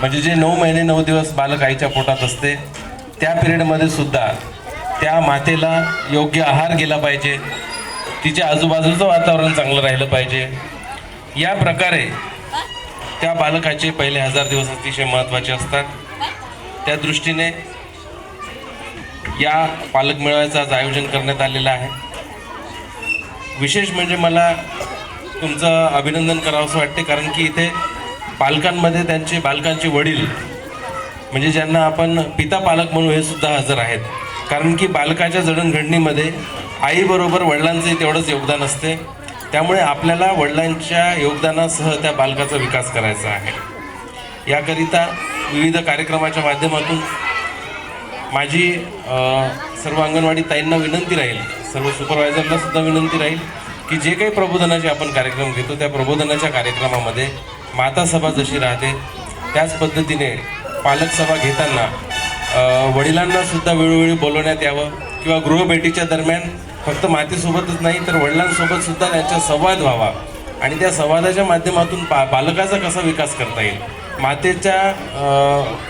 म्हणजे जे नऊ महिने नऊ दिवस बालक आईच्या पोटात असते त्या पिरियडमध्ये सुद्धा त्या मातेला योग्य आहार गेला पाहिजे तिच्या आजूबाजूचं वातावरण चांगलं राहिलं पाहिजे. या प्रकारे त्या बालकाचे पहिले हजार दिवस अतिशय महत्त्वाचे असतात. त्या दृष्टीने या पालक मेळाव्याचं आज आयोजन करण्यात आलेलं आहे. विशेष म्हणजे मला तुमचं अभिनंदन करावं असं वाटते कारण की इथे पालकांमध्ये त्यांचे बालकांचे वडील म्हणजे ज्यांना आपण पिता पालक म्हणू हे सुद्धा हजर आहेत. कारण की बालकाच्या जडणघडणीमध्ये आईबरोबर वडिलांचंही तेवढंच योगदान असते. त्यामुळे आपल्याला वडिलांच्या योगदानासह त्या बालकाचा विकास करायचा आहे. याकरिता विविध कार्यक्रमाच्या माध्यमातून माझी सर्व अंगणवाडी ताईंना विनंती राहील. सर्व सुपरवायझरला सुद्धा विनंती राहील की जे काही प्रबोधनाचे आपण कार्यक्रम घेतो त्या प्रबोधनाच्या कार्यक्रमामध्ये माता सभा जशी राहते त्याच पद्धतीने पालक सभा घेताना वडिलांनासुद्धा वडिलांना सुद्धा वेळोवेळी बोलवण्यात यावं किंवा गृहभेटीच्या दरम्यान फक्त मातेसोबतच नाही तर वडिलांसोबत सुद्धा त्यांचा संवाद व्हावा. आणि त्या संवादाच्या माध्यमातून पा बालकाचा कसा विकास करता येईल? मातेच्या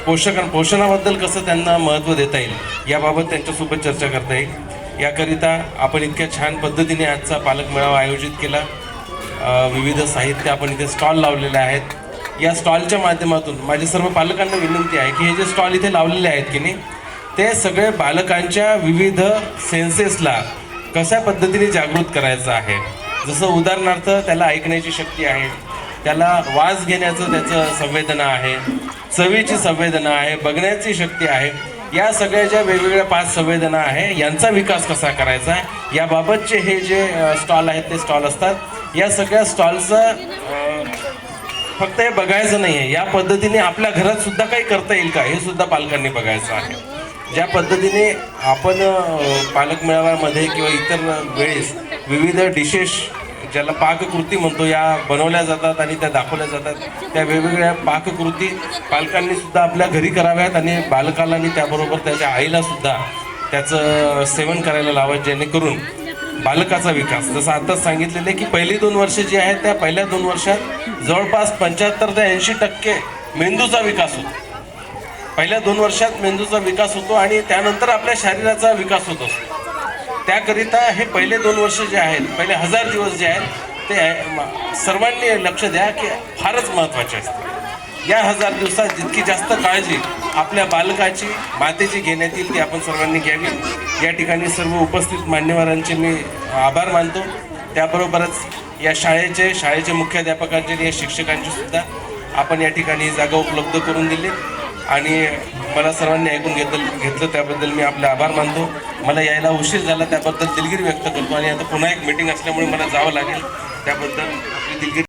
पोषक पोषणाबद्दल कसं त्यांना महत्त्व देता येईल? याबाबत त्यांच्यासोबत चर्चा करता येईल. याकरिता आपण इतक्या छान पद्धतीने आजचा पालक मेळावा आयोजित केला. विविध साहित्य आपण इथे स्टॉल लावलेले आहेत. या स्टॉलच्या माध्यमातून माझ्या सर्व पालकांना विनंती आहे की हे जे स्टॉल इथे लावलेले आहेत की नाही ते सगळे बालकांच्या विविध सेन्सेसला कशा पद्धतीने जागृत करायचं आहे. जसं उदाहरणार्थ त्याला ऐकण्याची शक्ती आहे त्याला वास घेण्याचं त्याचं संवेदना आहे चवीची संवेदना आहे बघण्याची शक्ती आहे या सगळ्या ज्या वेगवेगळ्या पाच संवेदना आहे यांचा विकास कसा करायचा आहे याबाबतचे हे जे स्टॉल आहेत ते स्टॉल असतात. या सगळ्या स्टॉलचं फक्त हे बघायचं नाही आहे या पद्धतीने आपल्या घरात सुद्धा काही करता येईल का? हे सुद्धा पालकांनी बघायचं आहे. ज्या पद्धतीने आपण पालक मेळाव्यामध्ये किंवा इतर वेळेस विविध डिशेस ज्याला पाककृती म्हणतो या बनवल्या जातात आणि त्या दाखवल्या जातात त्या वेगवेगळ्या पाककृती पालकांनी सुद्धा आपल्या घरी कराव्यात आणि बालकाला आणि त्याबरोबर त्याच्या आईला सुद्धा त्याचं सेवन करायला लावावं जेणेकरून बालकाचा विकास. जसं आताच सांगितलेलं आहे की पहिली दोन वर्ष जी आहेत त्या पहिल्या दोन वर्षात जवळपास पंच्याहत्तर ते ऐंशी टक्के मेंदूचा विकास होतो. पहिल्या दोन वर्षात मेंदूचा विकास होतो आणि त्यानंतर आपल्या शरीराचा विकास होत असतो. त्याकरिता हे पहिले दोन वर्ष जे आहेत पहिले हजार दिवस जे आहेत ते सर्वांनी लक्ष द्या की फारच महत्त्वाचे असते. या हजार दिवसात जितकी जास्त काळजी आपल्या बालकाची मातेची घेण्यात येईल ती आपण सर्वांनी घ्यावी. या ठिकाणी सर्व उपस्थित मान्यवरांचे मी आभार मानतो. त्याबरोबरच या शाळेचे शाळेचे मुख्याध्यापकांचे आणि या शिक्षकांचे सुद्धा आपण या ठिकाणी जागा उपलब्ध करून दिली. आणि मला सर्वांनी ऐकून घेतलं घेतलं त्याबद्दल मी आपले आभार मानतो. मला यायला उशीर झाला त्याबद्दल दिलगिरी व्यक्त करतो. आणि आता पुन्हा एक मीटिंग असल्यामुळे मला जावं लागेल. त्याबद्दल आपली दिलगिरी